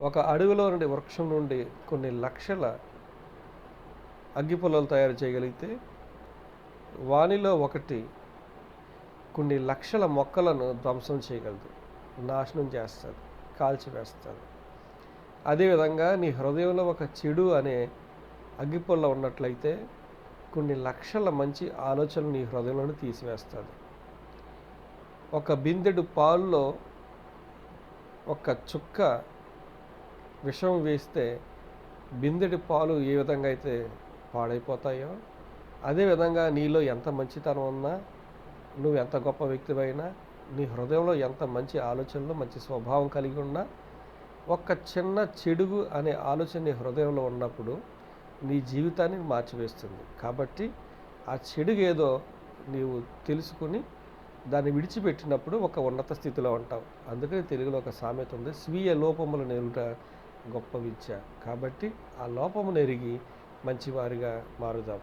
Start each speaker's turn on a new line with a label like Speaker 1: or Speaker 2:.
Speaker 1: ఒక అడవిలో నుండి వృక్షం నుండి కొన్ని లక్షల అగ్గిపుల్లలు తయారు చేయగలిగితే వానిలో ఒకటి కొన్ని లక్షల మొక్కలను ధ్వంసం చేయగలదు. నాశనం చేస్తుంది కాల్చివేస్తుంది. అదేవిధంగా నీ హృదయంలో ఒక చెడు అనే అగ్గిపుల్ల ఉన్నట్లయితే కొన్ని లక్షల మంచి ఆలోచనలు నీ హృదయంలోని తీసివేస్తుంది. ఒక బిందెడు పాల్లో ఒక చుక్క విషం వేస్తే బిందెడి పాలు ఏ విధంగా అయితే పాడైపోతాయో అదేవిధంగా నీలో ఎంత మంచితనం ఉన్నా నువ్వు ఎంత గొప్ప వ్యక్తివైనా నీ హృదయంలో ఎంత మంచి ఆలోచనలు మంచి స్వభావం కలిగి ఉన్నా ఒక చిన్న చెడుగు అనే ఆలోచన నీ హృదయంలో ఉన్నప్పుడు నీ జీవితాన్ని మార్చివేస్తుంది. కాబట్టి ఆ చెడుగు ఏదో నీవు తెలుసుకుని దాన్ని విడిచిపెట్టినప్పుడు ఒక ఉన్నత స్థితిలో ఉంటావు. అందుకని తెలుగులో ఒక సామెత ఉంది స్వీయ లోపములు నేరుట గొప్ప విద్య. కాబట్టి ఆ లోపమును ఎరిగి మంచివారిగా మారుదాం.